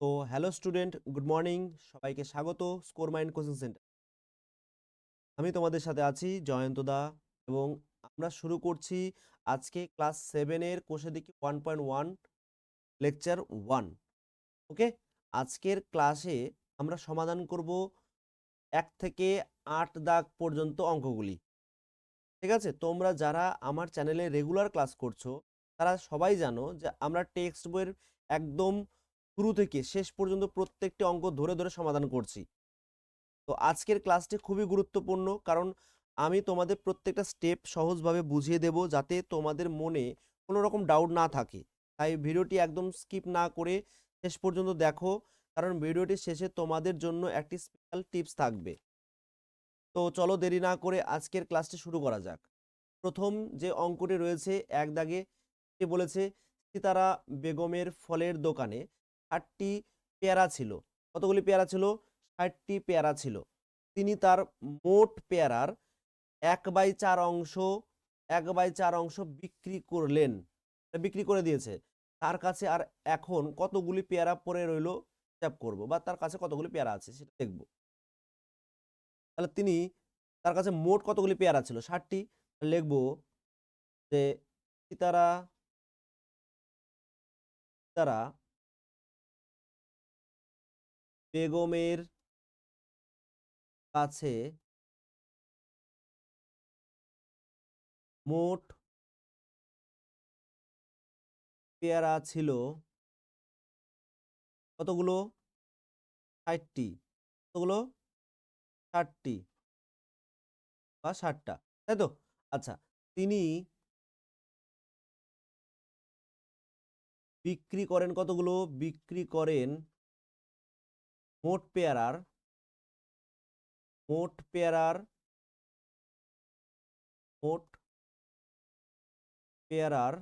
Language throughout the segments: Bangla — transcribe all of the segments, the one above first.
তো হ্যালো স্টুডেন্ট, গুড মর্নিং। সবাইকে স্বাগত স্কোর মাইন্ড কোচিং সেন্টার। আমি তোমাদের সাথে আছি জয়ন্ত দা এবং আমরা শুরু করছি আজকে ক্লাস সেভেনের কোষে দিকে one point one lecture one. Okay? আজকের ক্লাসে আমরা সমাধান করব এক থেকে আট দাগ পর্যন্ত অঙ্কগুলি। ঠিক আছে? তোমরা যারা আমার চ্যানেলে রেগুলার ক্লাস করছ, তারা সবাই জানো যে আমরা টেক্সট বইয়ের একদম শুরু থেকে শেষ পর্যন্ত প্রত্যেকটি অঙ্ক ধরে ধরে সমাধান করছি। তো আজকের ক্লাসটি খুবই গুরুত্বপূর্ণ, কারণ আমি তোমাদের প্রত্যেকটা স্টেপ সহজভাবে বুঝিয়ে দেব যাতে তোমাদের মনে কোনো রকম ডাউট না থাকে। তাই ভিডিওটি একদম স্কিপ না করে শেষ পর্যন্ত দেখো, কারণ ভিডিওটি শেষে তোমাদের জন্য একটি স্পেশাল টিপস থাকবে। তো চলো দেরি না করে আজকের ক্লাসটি শুরু করা যাক। প্রথম যে অঙ্কটি রয়েছে, এক দাগে সে বলেছে, সিতারা বেগমের ফলের দোকানে ষাটটি পেয়ারা ছিল। কতগুলি পেয়ারা ছিল? ষাটটি পেয়ারা ছিল। তিনি তার মোট পেয়ারার এক বাই চার অংশ, এক বাই চার অংশ বিক্রি করলেন। বিক্রি করে দিয়েছে। তার কাছে আর এখন কতগুলি পেয়ারা পড়ে রইল হিসাব করব বা তার কাছে কতগুলি পেয়ারা আছে সেটা দেখব। তাহলে তিনি তার কাছে মোট কতগুলি পেয়ারা ছিল? ষাটটি। লিখব যে সিতারা তারা বেগমের কাছে মোট পেয়ারা ছিল কতগুলো? ষাটটি। কতগুলো? ষাটটি। বা ষাটটা। তাই তো? আচ্ছা তিনি বিক্রি করেন কতগুলো? বিক্রি করেন মোট পেয়ারার মোট পেয়ারার মোট পেয়ারার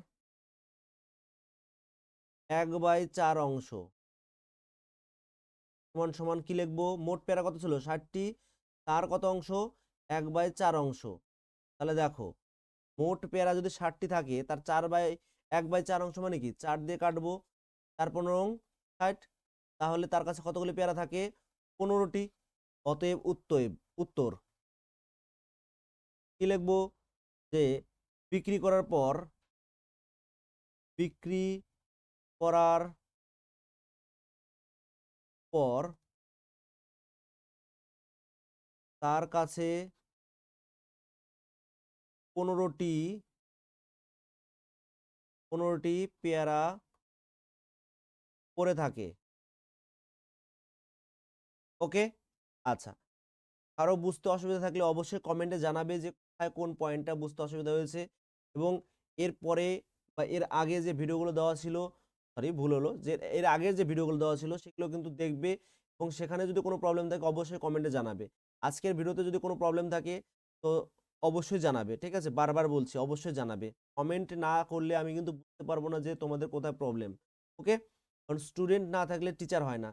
এক বাই চার অংশ। সমান সমান কি লিখব? মোট পেয়ারা কত ছিল? ষাটটি। তার কত অংশ? এক বাই চার অংশ। তাহলে দেখো, মোট পেয়ারা যদি ষাটটি থাকে, তার চার বাই, এক বাই চার অংশ মানে কি? চার দিয়ে কাটবো। চার পনেরো ষাট। তাহলে তার কাছে কতগুলি পেয়ারা থাকে? পনেরোটি। অতএব উত্তর উত্তর। কি লিখব? যে বিক্রি করার পর বিক্রি করার পর তার কাছে পনেরোটি পনেরোটি পেয়ারা পড়ে থাকে। ওকে? আচ্ছা। কারও বুঝতে অসুবিধা থাকলে অবশ্যই কমেন্টে জানাবে যে, কোথায় কোন পয়েন্টটা বুঝতে অসুবিধা হয়েছে এবং এর পরে বা এর আগে যে ভিডিওগুলো দেওয়া ছিল সরি ভুল হলো, যে এর আগের যে ভিডিওগুলো দেওয়া ছিল সেগুলো কিন্তু দেখবে এবং সেখানে যদি কোনো প্রবলেম থাকে অবশ্যই কমেন্টে জানাবে। আজকের ভিডিওতে যদি কোনো প্রবলেম থাকে তো অবশ্যই জানাবে, ঠিক আছে? বারবার বলছি, অবশ্যই জানাবে। কমেন্ট না করলে আমি কিন্তু বুঝতে পারব না যে তোমাদের কোথায় প্রবলেম ওকে? কারণ স্টুডেন্ট না থাকলে টিচার হয় না।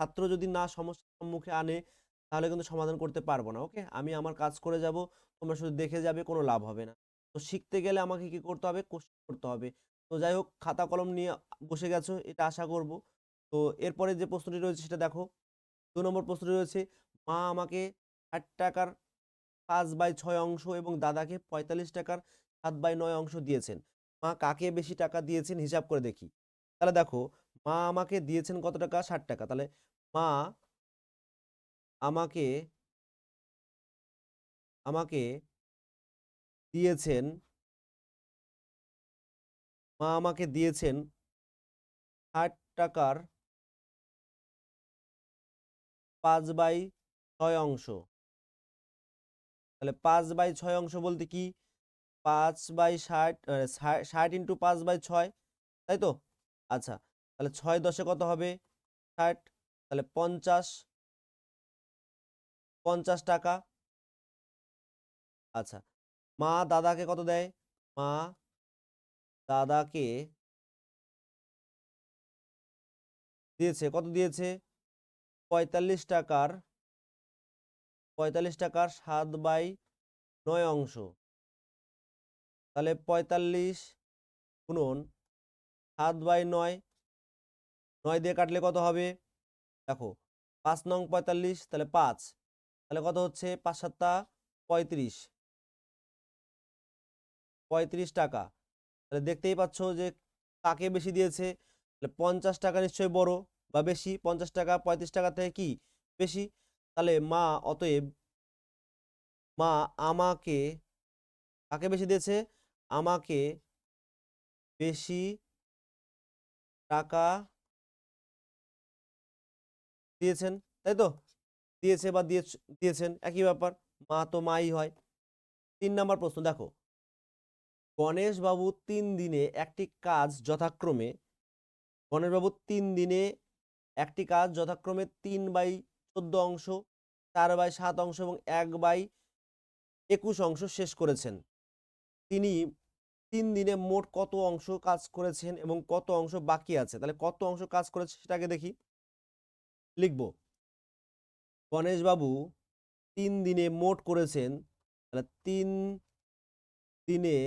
ছাত্র যদি না সমস্যার সম্মুখে আনে, তাহলে কিন্তু সমাধান করতে পারব না ওকে আমি আমার কাজ করে যাব, তোমরা শুধু দেখে যাবে, কোনো লাভ হবে না। তো শিখতে গেলে আমাকে কি করতে হবে? কোশ্চেন করতে হবে। তো যাই হোক, খাতা কলম নিয়ে বসে গেছো, এটা আশা করব। তো এরপরে যে প্রশ্নটি রয়েছে, সেটা দেখো। দু নম্বর প্রশ্নটি রয়েছে, মা আমাকে ষাট টাকার পাঁচ বাই ছয় অংশ এবং দাদাকে পঁয়তাল্লিশ টাকার সাত বাই নয় অংশ দিয়েছেন। মা কাকে বেশি টাকা দিয়েছেন? হিসাব করে দেখি। তাহলে দেখো, মা আমাকে দিয়েছেন কত টাকা? ষাট টাকা। তাহলে মা আমাকে আমাকে দিয়েছেন মা আমাকে দিয়েছেন ষাট টাকার পাঁচ বাই ছয় অংশ। তাহলে পাঁচ বাই ছয় অংশ বলতে কি? পাঁচ বাই ষাট ষাট ইন্টু পাঁচ বাই ছয়, তাই তো? আচ্ছা তাহলে ছয় দশে কত হবে? ষাট তাহলে পঞ্চাশ পঞ্চাশ টাকা। আচ্ছা মা দাদাকে কত দেয়? মা দাদাকে দিয়েছে, কত দিয়েছে? পঁয়তাল্লিশ টাকার পঁয়তাল্লিশ টাকার সাত বাই নয় অংশ। তাহলে পঁয়তাল্লিশ গুণন সাত বাই নয় নয় দিয়ে কাটলে কত হবে? দেখো, পাঁচ নং পঁয়তাল্লিশ, তাহলে পাঁচ। তাহলে কত হচ্ছে? পাঁচ সাতটা পঁয়ত্রিশ। পঁয়ত্রিশ টাকা। তাহলে দেখতেই পাচ্ছ যে কাকে বেশি দিয়েছে? তাহলে পঞ্চাশ টাকা নিশ্চয়ই বড় বা বেশি। পঞ্চাশ টাকা, পঁয়ত্রিশ টাকা থেকে কি বেশি? তাহলে মা অতএব মা আমাকে কাকে বেশি দিয়েছে? আমাকে বেশি টাকা দিয়েছেন, তাই তো? দিয়েছে বা দিয়ে দিয়েছেন, একই ব্যাপার, মা তো মাই হয়। তিন নাম্বার প্রশ্ন, দেখো। গণেশবাবু তিন দিনে একটি কাজ যথাক্রমে, গণেশবাবু তিন দিনে একটি কাজ যথাক্রমে তিন বাই চোদ্দ অংশ, চার বাই সাত অংশ এবং এক বাই একুশ অংশ শেষ করেছেন। তিনি তিন দিনে মোট কত অংশ কাজ করেছেন এবং কত অংশ বাকি আছে? তাহলে কত অংশ কাজ করেছে সেটাকে দেখি। লিখব। গণেশবাবু তিন দিনে মোট করেছেন, তাহলে তিন দিনে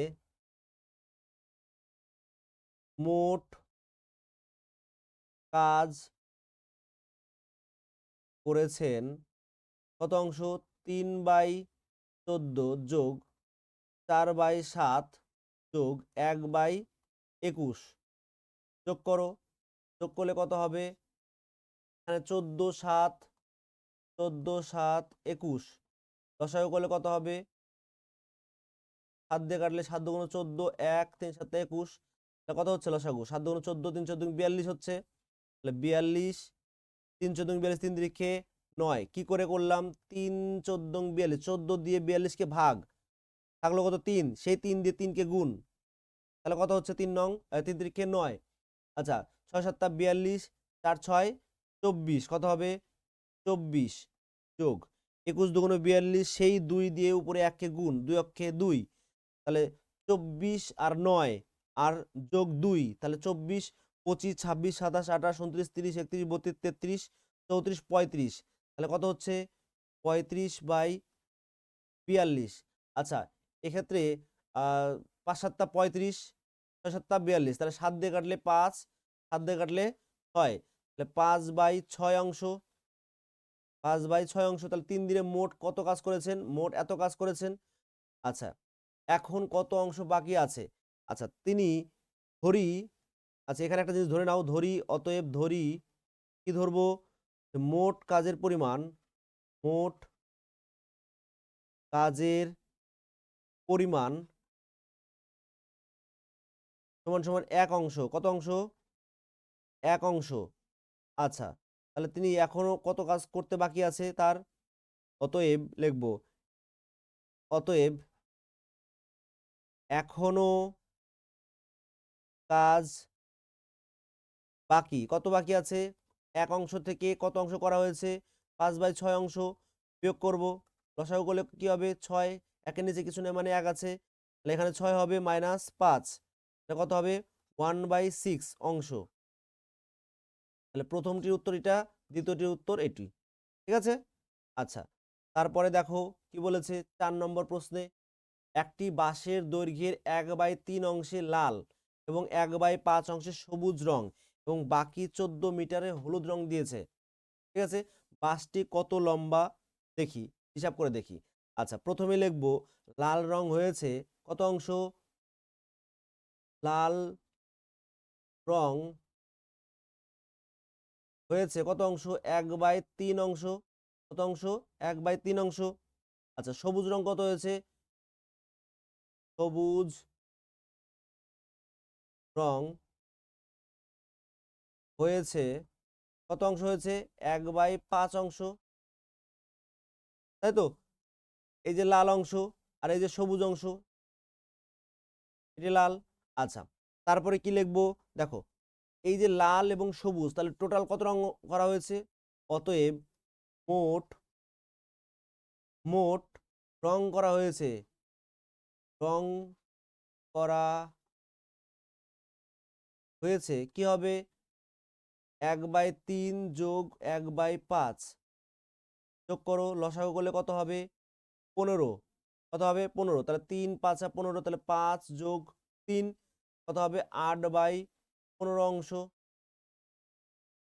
মোট কাজ করেছেন কত অংশ তিন বাই চোদ্দ যোগ চার বাই সাত যোগ এক বাই একুশ। যোগ করো। যোগ করলে কত হবে? এখানে চোদ্দ সাত চোদ্দ সাত, একুশ। দশায় করলে কত হবে? সাত কাটলে সাত দুগুণ চোদ্দ, এক, তিন, সাত, একুশ। কত হচ্ছে? লসাগু সাত দুগুণ চোদ্দ, তিন চোদ্দ বিয়াল্লিশ হচ্ছে। তাহলে বিয়াল্লিশ, তিন চোদ্দ বিয়াল্লিশ, তিন দিকে নয়। কি করে করলাম? তিন চোদ্দ বিয়াল্লিশ। চোদ্দ দিয়ে বিয়াল্লিশকে ভাগ। থাকল কত? তিন। সেই তিন দিয়ে তিনকে গুণ। তাহলে কত হচ্ছে? তিন নং তিন তিরিখে নয়। আচ্ছা ছয় সাতটা বিয়াল্লিশ, চার ছয় চব্বিশ, কত হবে? চব্বিশ, যোগ একুশ দুগুণ বিয়াল্লিশ, সেই দুই দিয়ে উপরে এককে গুণ, দুই অক্ষে দুই। তাহলে চব্বিশ আর নয়, আর যোগ দুই, তাহলে চব্বিশ, পঁচিশ, ছাব্বিশ, সাতাশ, আঠাশ, উনত্রিশ, তিরিশ, একত্রিশ, বত্রিশ, তেত্রিশ, চৌত্রিশ, পঁয়ত্রিশ। তাহলে কত হচ্ছে? পঁয়ত্রিশ বাই বিয়াল্লিশ। আচ্ছা এক্ষেত্রে পাঁচ সাতটা পঁয়ত্রিশ, ছয় সাতটা বিয়াল্লিশ, তাহলে সাত দিয়ে কাটলে পাঁচ, সাত দিয়ে কাটলে ছয়। তাহলে পাঁচ বাই ছয় অংশ, পাঁচ বাই ছয় অংশ, তাহলে তিন দিনে মোট কত কাজ করেছেন? মোট এত কাজ করেছেন? আচ্ছা এখন কত অংশ বাকি আছে? আচ্ছা তিনি ধরি আচ্ছা এখানে একটা জিনিস ধরে নাও, ধরি, অতএব ধরি, কি ধরবো? মোট কাজের পরিমাণ, মোট কাজের পরিমাণ সমান সমান এক অংশ, কত অংশ? এক অংশ। আচ্ছা তাহলে তিনি এখনও কত কাজ করতে বাকি আছে তার? অতএব লিখব, অতএব এখনও কাজ বাকি, কত বাকি আছে? এক অংশ থেকে কত অংশ করা হয়েছে? পাঁচ বাই ছয় অংশ বিয়োগ করব লসাগু করলে কি হবে? ছয়, একের নিচে কিছু নেই মানে এক আছে, তাহলে এখানে ছয় হবে মাইনাস পাঁচ, এটা কত হবে? ওয়ান বাই সিক্স অংশ। তাহলে প্রথমটির উত্তর এটা দ্বিতীয়টির উত্তর এটি। ঠিক আছে? আচ্ছা তারপরে দেখো কি বলেছে চার নম্বর প্রশ্নে, একটি বাঁশের দৈর্ঘ্যের এক বাই তিন অংশে লাল এবং এক বাই পাঁচ অংশে সবুজ রং এবং বাকি চোদ্দ মিটারে হলুদ রং দিয়েছে। ঠিক আছে? বাঁশটি কত লম্বা? দেখি, হিসাব করে দেখি। আচ্ছা প্রথমে লিখব, লাল রং হয়েছে কত অংশ? লাল রং হয়েছে কত অংশ? এক বাই তিন অংশ। কত অংশ? এক বাই তিন অংশ। আচ্ছা সবুজ রং কত হয়েছে? সবুজ রং হয়েছে কত অংশ হয়েছে? এক বাই পাঁচ অংশ। তাই তো? এই যে লাল অংশ আর এই যে সবুজ অংশ। এটি লাল। আচ্ছা তারপরে কি লিখব? দেখো এই যে লাল এবং সবুজ, তাহলে টোটাল কত রং করা হয়েছে? অতএব মোট মোট রং করা হয়েছে। রং করা হয়েছে কি হবে? এক বাই তিন যোগ এক বাই পাঁচ। যোগ করো, লসাগু করলে কত হবে? পনেরো। কত হবে? পনেরো। তাহলে তিন, পাঁচা পনেরো, তাহলে পাঁচ যোগ তিন, কত হবে? আট বাই পনেরো অংশ?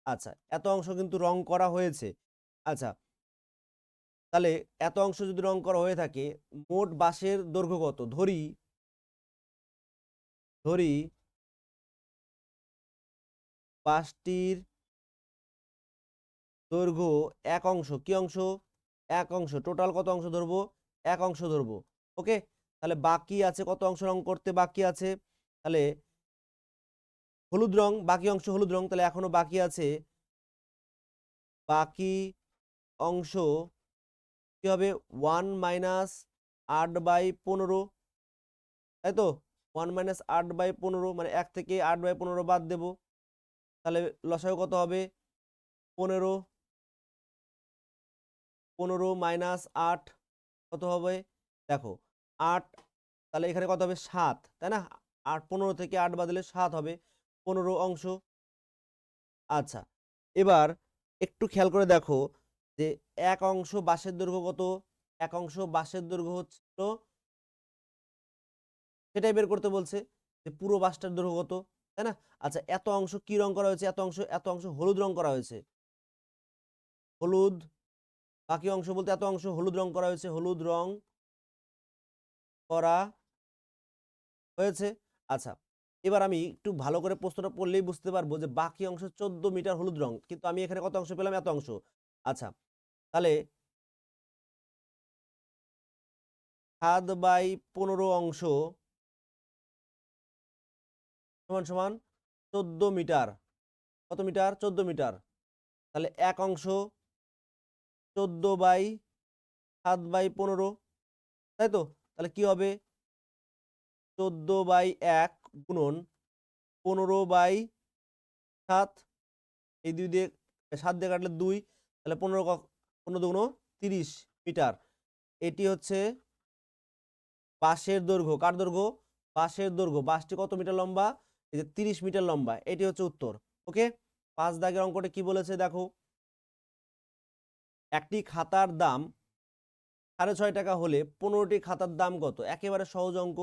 আচ্ছা এত অংশ কিন্তু রং করা হয়েছে। আচ্ছা তাহলে এত অংশ যদি রং করা হয়ে থাকে, মোট বাঁশের দৈর্ঘ্য কত? ধরি ধরি বাঁশটির দৈর্ঘ্য এক অংশ। কি অংশ? এক অংশ। টোটাল কত অংশ ধরবো? এক অংশ ধরবো। ওকে তাহলে বাকি আছে কত অংশ রং করতে বাকি আছে? তাহলে হলুদ রং, বাকি অংশ হলুদ রং, তাহলে এখনও বাকি আছে। বাকি অংশ কি হবে? ওয়ান মাইনাস আট বাই পনেরো। তাই তো? ওয়ান মাইনাস আট বাই পনেরো মানে এক থেকে আট বাই পনেরো বাদ দেব। তাহলে লসাগু কত হবে? পনেরো। পনেরো মাইনাস আট কত হবে? দেখো, আট, তাহলে এখানে কত হবে? সাত। তাই না? আট, পনেরো থেকে আট বাদলে সাত হবে। পনেরো অংশ। আচ্ছা এবার একটু খেয়াল করে দেখো যে এক অংশ বাঁশের দৈর্ঘ্য কত? এক অংশ বাঁশের দৈর্ঘ্য হচ্ছিল সেটাই বের করতে বলছে যে পুরো বাঁশটার দৈর্ঘ্য কত, তাই না? আচ্ছা এত অংশ কি রং করা হয়েছে? এত অংশ এত অংশ হলুদ রং করা হয়েছে। হলুদ, বাকি অংশ বলতে এত অংশ হলুদ রং করা হয়েছে, হলুদ রং করা হয়েছে। আচ্ছা এবার আমি একটু ভালো করে প্রশ্নটা পড়লেই বুঝতে পারব যে বাকি অংশ চোদ্দ মিটার হলুদ রং, কিন্তু আমি এখানে কত অংশ পেলাম? এত অংশ। আচ্ছা তাহলে সাত বাই পনেরো অংশ সমান সমান চোদ্দ মিটার। কত মিটার? চোদ্দ মিটার। তাহলে এক অংশ চোদ্দ বাই সাত বাই পনেরো, তাই তো? তাহলে কি হবে? চোদ্দ বাই এক গুণন পনেরো বাই সাত, এই দুই দিয়ে, সাত দিয়ে কাটলে দুই, তাহলে পনেরো পনেরো দুগুণ তিরিশ মিটার। এটি হচ্ছে বাঁশের দৈর্ঘ্য। কার দৈর্ঘ্য? বাঁশের দৈর্ঘ্য। বাঁশটি কত মিটার লম্বা? এই যে তিরিশ মিটার লম্বা। এটি হচ্ছে উত্তর। ওকে? পাঁচ দাগের অঙ্কটা কি বলেছে দেখো? একটি খাতার দাম সাড়ে ছয় টাকা হলে পনেরোটি খাতার দাম কত? একেবারে সহজ অঙ্ক।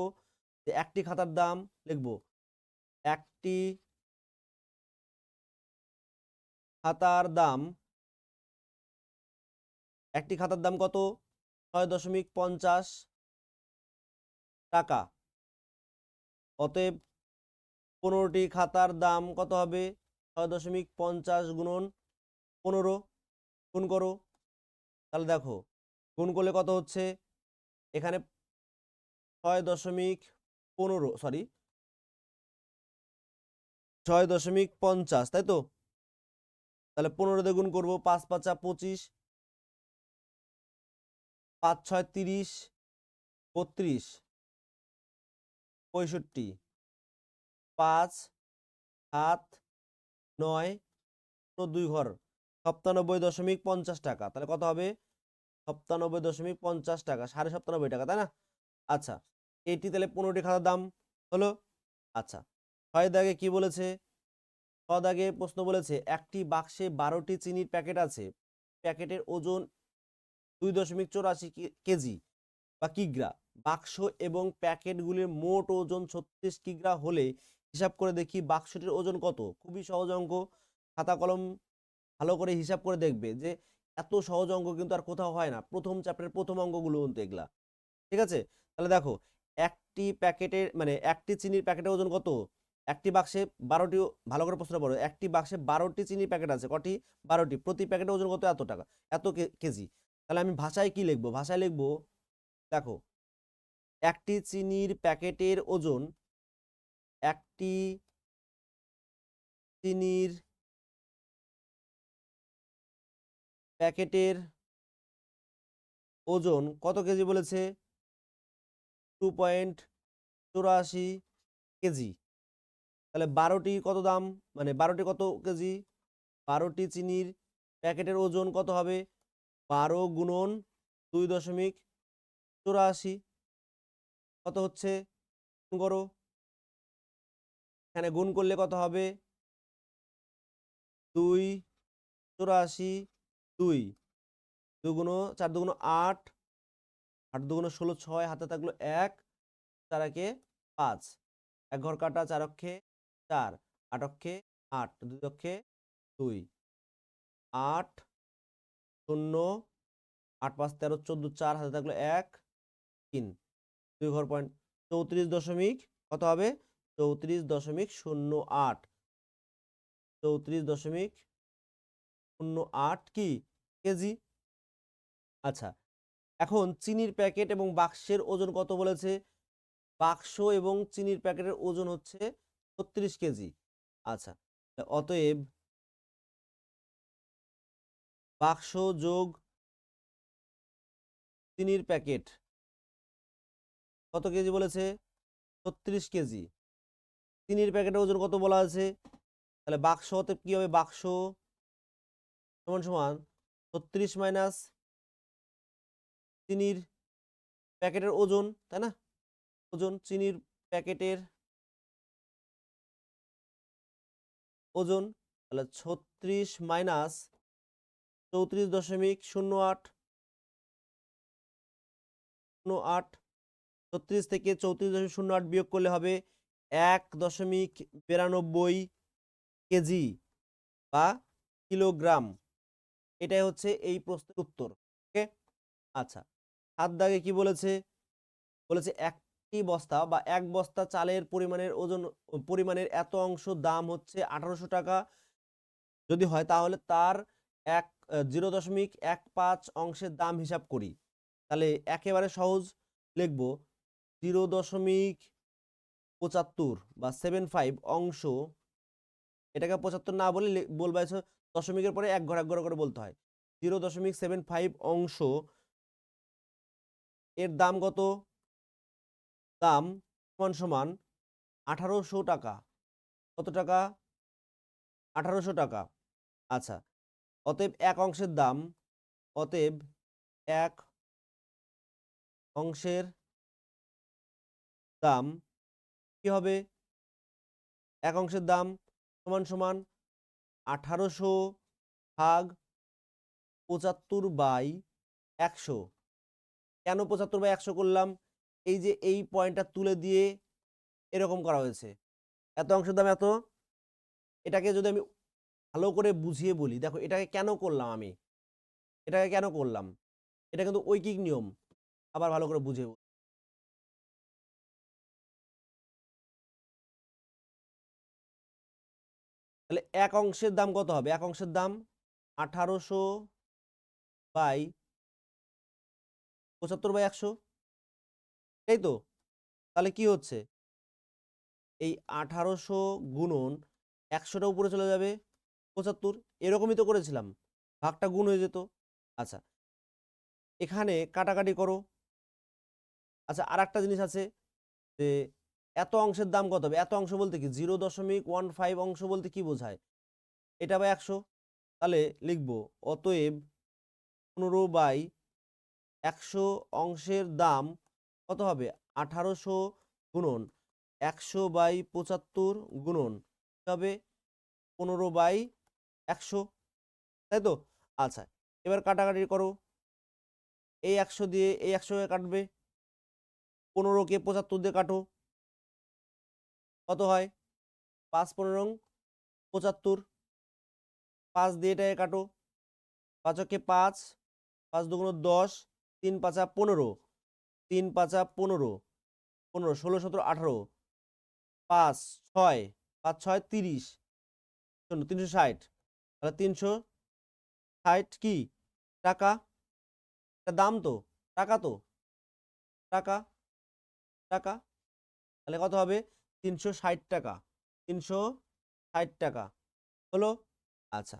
একটি খাতার দাম লিখব। একটি খাতার দাম, একটি খাতার দাম কত? ছয় দশমিক পঞ্চাশ টাকা। অতএব পনেরোটি খাতার দাম কত হবে? ছয় দশমিক পঞ্চাশ গুণন পনেরো। গুণ করো। তাহলে দেখো, গুণ করলে কত হচ্ছে? এখানে ছয় দশমিক পনেরো সরি ছয় দশমিক পঞ্চাশ, তাই তো? তাহলে পনেরো গুণ করব পাঁচ পাঁচা পঁচিশ, পাঁচ ছয় তিরিশ, বত্রিশ, পঁয়ষট্টি, পাঁচ, সাত, নয়, দুই ঘর, সপ্তানব্বই দশমিক পঞ্চাশ টাকা। তাহলে কত হবে? সপ্তানব্বই দশমিক পঞ্চাশ টাকা, সাড়ে সপ্তানব্বই টাকা, তাই না? আচ্ছা এটি তাহলে পনেরোটি খাতার দাম হলো। আচ্ছা ছয় দাগে কি বলেছে? ছ দাগে প্রশ্ন বলেছে, একটি বাক্সে বারোটি চিনির প্যাকেট আছে, প্যাকেটের ওজন দুই দশমিক চৌরাশি কেজি বা কিগ্রা। বাক্স এবং প্যাকেটগুলির মোট ওজন ছত্রিশ কিগ্রা হলে হিসাব করে দেখি বাক্সটির ওজন কত। খুবই সহজ অঙ্ক। খাতা কলম ভালো করে হিসাব করে দেখবে যে এত সহজ অঙ্ক কিন্তু আর কোথাও হয় না। প্রথম চ্যাপ্টারের প্রথম অঙ্কগুলো কিন্তু এগুলা। ঠিক আছে? তাহলে দেখো একটি প্যাকেটের মানে একটি চিনির প্যাকেটের ওজন কত? একটি বাক্সে বারোটি, ভালো করে প্রশ্ন পড়ো একটি বাক্সে বারোটি চিনির প্যাকেট আছে, কটি? বারোটি। প্রতি প্যাকেটের ওজন কত? এত টাকা, এত কেজি। তাহলে আমি ভাষায় কি লিখব? ভাষায় লিখব, দেখো, একটি চিনির প্যাকেটের ওজন একটি চিনির প্যাকেটের ওজন কত কেজি বলেছে? টু পয়েন্ট চুরাশি কেজি। তাহলে বারোটি কত দাম? মানে বারোটি কত কেজি? বারোটি চিনির প্যাকেটের ওজন কত হবে? বারো গুণন দুই দশমিক চুরাশি। কত হচ্ছে? গুণ করো। এখানে গুণ করলে কত হবে? দুই চুরাশি দুই। দুগুণ চার দুগুণ আট আট দুগুণ ষোলো ছয়, হাতে থাকল এক, চার একে পাঁচ। এক ঘর কাটা চার অক্ষে চার, আট অক্ষে আট, দুই অক্ষে দুই। আট, শূন্য, আট পাঁচ তেরো, চোদ্দ চার, হাতে থাকল এক, তিন। দুই ঘর পয়েন্ট চৌত্রিশ দশমিক, কত হবে? চৌত্রিশ দশমিক শূন্য আট। চৌত্রিশ দশমিক শূন্য আট কি? কেজি। আচ্ছা এখন চিনির প্যাকেট এবং বাক্সের ওজন কত বলেছে? বাক্স এবং চিনির প্যাকেটের ওজন হচ্ছে ছত্রিশ কেজি। আচ্ছা অতএব বাক্স যোগ চিনির প্যাকেট কত কেজি বলেছে? ছত্রিশ কেজি। চিনির প্যাকেটের ওজন কত বলা আছে? তাহলে বাক্স অতএব কি হবে? বাক্স সমান সমান ছত্রিশ মাইনাস চিনির প্যাকেটের ওজন, তাই না? ওজন চিনির প্যাকেটের ওজন, তাহলে ছত্রিশ মাইনাস চৌত্রিশ দশমিক শূন্য আট শূন্য আট, ছত্রিশ থেকে চৌত্রিশ দশমিক শূন্য আট বিয়োগ করলে হবে এক দশমিক বিরানব্বই কেজি বা কিলোগ্রাম। এটাই হচ্ছে এই প্রশ্নের উত্তর ওকে আচ্ছা। হাত দাগে কি বলেছে? বলেছে একটি বস্তা বা এক বস্তা চালের পরিমাণের ওজন, পরিমাণের এত অংশ দাম হচ্ছে আঠারোশো টাকা। যদি হয় তাহলে তার এক, জিরো দশমিক এক পাঁচ অংশের দাম হিসাব করি। তাহলে একেবারে সহজ লিখব, জিরো দশমিক পঁচাত্তর বা সেভেন ফাইভ অংশ। এটাকে পঁচাত্তর না বলে বলবা দশমিকের পরে এক ঘর এক ঘর করে বলতে হয়। জিরো দশমিক সেভেন ফাইভ অংশ এর দাম কত? দাম সমান সমান আঠারোশো টাকা। কত টাকা? আঠারোশো টাকা। আচ্ছা অতএব এক অংশের দাম, অতএব এক অংশের দাম কি হবে? এক অংশের দাম সমান সমান আঠারোশো ভাগ পঁচাত্তর বাই একশো। কেন পঁচাত্তর বাই একশো করলাম? এই যে এই পয়েন্টটা তুলে দিয়ে এরকম করা হয়েছে। এত অংশের দাম এত? এটাকে যদি আমি ভালো করে বুঝিয়ে বলি, দেখো এটাকে কেন করলাম আমি? এটাকে কেন করলাম? এটা কিন্তু ঐকিক নিয়ম। আবার ভালো করে বলি। তাহলে এক অংশের দাম কত হবে? এক অংশের দাম আঠারোশো বাই পঁচাত্তর বাই একশো। তাই তো, তাহলে কি হচ্ছে? এই আঠারোশো গুণন একশোটা উপরে চলে যাবে পঁচাত্তর, এরকমই তো করেছিলাম। ভাগটা গুণ হয়ে যেত। আচ্ছা এখানে কাটাকাটি করো। আচ্ছা আর একটা জিনিস আছে যে, এত অংশের দাম কত হবে? এত অংশ বলতে কি? জিরো দশমিক ওয়ান ফাইভ অংশ বলতে কি বোঝায়? এটা বা একশো। তাহলে লিখব, অতএব পনেরো বাই একশো অংশের দাম কত হবে? আঠারোশো গুণন। একশো বাই পঁচাত্তর গুণন। তবে পনেরো বাই একশো। তাই তো? আচ্ছা এবার কাটাকাটি করো। এই একশো দিয়ে এই একশো কাটবে। পনেরোকে পঁচাত্তর দিয়ে কাটো। কত হয়? পাঁচ পনেরো পঁচাত্তর। পাঁচ দিয়ে এটাকে কাটো। পাঁচকে পাঁচ পাঁচ দুগুণ দশ। তিন পাঁচা পনেরো, তিন পাঁচা পনেরো পনেরো, ষোলো, সতেরো, আঠারো, পাঁচ, ছয় পাঁচ, ছয়, তিরিশ শূন্য তিনশো ষাট, তাহলে তিনশো ষাট কি? টাকা? দাম তো, টাকা তো, টাকা টাকা, তাহলে কত হবে? তিনশো ষাট টাকা, তিনশো ষাট টাকা, হলো? আচ্ছা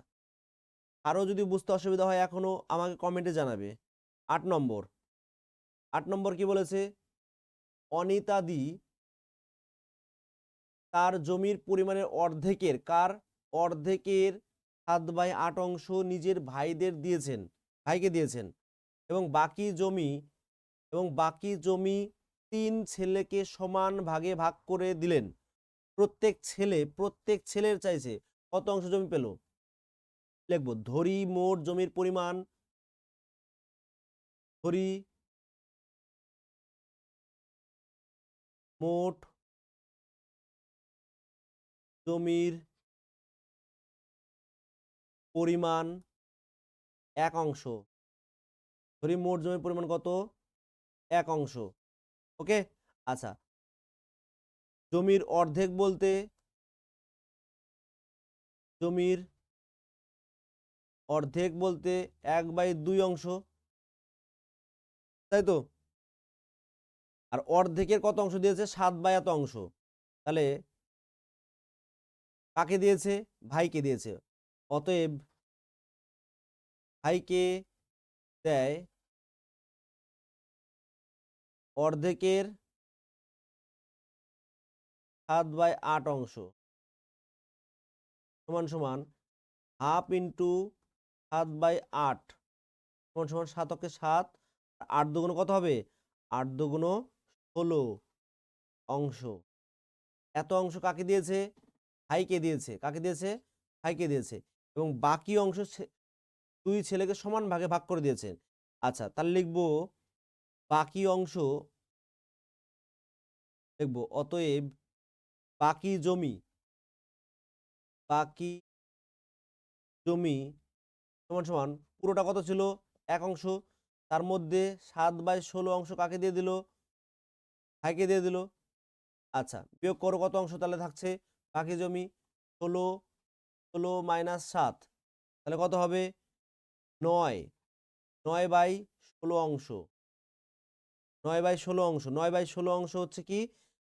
আরও যদি বুঝতে অসুবিধা হয় এখনও আমাকে কমেন্টে জানাবে। আট নম্বর। আট নম্বর কি বলেছে? অনিতাদি তার জমির পরিমাণের অর্ধেকের, কার অর্ধেকের সাত বাই আট অংশ নিজের ভাইদের দিয়েছেন, ভাইকে দিয়েছেন এবং বাকি জমি, এবং বাকি জমি তিন ছেলেকে সমান ভাগে ভাগ করে দিলেন। প্রত্যেক ছেলে, প্রত্যেক ছেলের চাইছে কত অংশ জমি পেল? লিখব, ধরি মোট জমির পরিমাণ ধরি মোট জমির পরিমাণ এক অংশ। ধরি মোট জমির পরিমাণ কত? এক অংশ। ওকে? আচ্ছা। জমির অর্ধেক বলতে জমির অর্ধেক বলতে এক বাই দুই অংশ। তাই তো? আর অর্ধেকের কত অংশ দিয়েছে? সাত বাই এত অংশ। তাহলে কাকে দিয়েছে? ভাইকে দিয়েছে। অতএব ভাইকে দেয় অর্ধেকের সাত বাই আট অংশ। সমান সমান হাফ ইন্টু সাত বাই আট। সমান সমান সাতকে সাত আট দুগুণ কত হবে? আট দুগুণ ষোলো অংশ। এত অংশ কাকে দিয়েছে? ভাইকে দিয়েছে। কাকে দিয়েছে? ভাইকে দিয়েছে। এবং বাকি অংশ দুই ছেলেকে সমান ভাগে ভাগ করে দিয়েছেন আচ্ছা তাহলে লিখব বাকি অংশ লিখব, অতএব বাকি জমি বাকি জমি সমান সমান পুরোটা কত ছিল? এক অংশ। তার মধ্যে সাত বাই ষোলো অংশ কাকে দিয়ে দিল? ভাইকে দিয়ে দিল? আচ্ছা বিয়োগ করো কত অংশ তাহলে থাকছে? বাকি জমি? ষোলো ষোলো মাইনাস সাত, তাহলে কত হবে? নয় নয় বাই ষোলো অংশ। নয় বাই ষোলো অংশ, নয় বাই ষোলো অংশ হচ্ছে কি?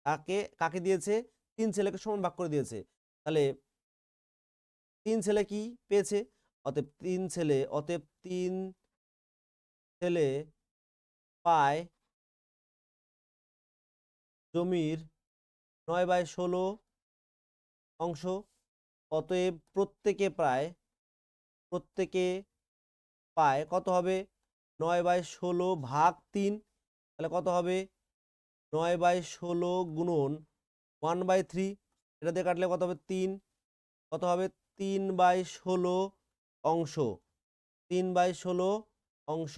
তাকে কাকে দিয়েছে? তিন ছেলেকে সমান ভাগ করে দিয়েছে। তাহলে তিন ছেলে কি পেয়েছে? অতএব তিন ছেলে, অতএব তিন ছেলে পায় জমির নয় বাই ষোলো অংশ, অতএব প্রত্যেকে প্রায়, প্রত্যেকে পায়, কত হবে? নয় বাই ষোলো ভাগ তিন, তাহলে কত হবে? নয় বাই ষোলো গুণন ওয়ান বাই থ্রি, এটা দিয়ে কাটলে কত হবে? তিন, কত হবে? তিন বাই ষোলো অংশ, তিন বাই ষোলো অংশ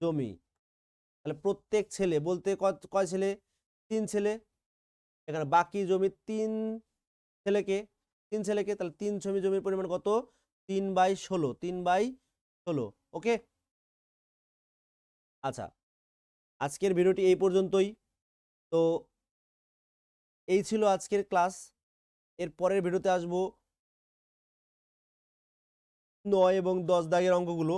জমি তাহলে প্রত্যেক ছেলে, বলতে কয় ছেলে? তিন ছেলে। এখানে বাকি জমি তিন ছেলেকে তিন ছেলেকে, তাহলে তিন জমি জমির পরিমাণ কত? তিন বাই ষোলো, তিন বাই ষোলো, ওকে? আচ্ছা আজকের ভিডিওটি এই পর্যন্তই। তো এই ছিল আজকের ক্লাস। এর পরের ভিডিওতে আসব। নয় এবং দশ দাগের অঙ্কগুলো।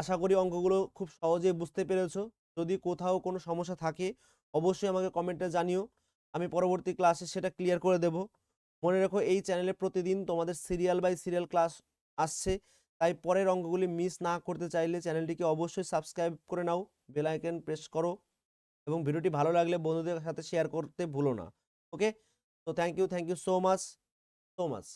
আশা করি অঙ্কগুলো খুব সহজে বুঝতে পেরেছ। যদি কোথাও কোনো সমস্যা থাকে, অবশ্যই আমাকে কমেন্টে জানিও। আমি পরবর্তী ক্লাসে সেটা ক্লিয়ার করে দেব। মনে রেখো, এই চ্যানেলে প্রতিদিন তোমাদের সিরিয়াল বাই সিরিয়াল ক্লাস আসছে। তাই পরের অঙ্কগুলি মিস না করতে চাইলে চ্যানেলটিকে অবশ্যই সাবস্ক্রাইব করে নাও বেল আইকন প্রেস করো এবং ভিডিওটি ভালো লাগলে বন্ধুদের সাথে শেয়ার করতে ভুলো না। ওকে তো thank you thank you so much so much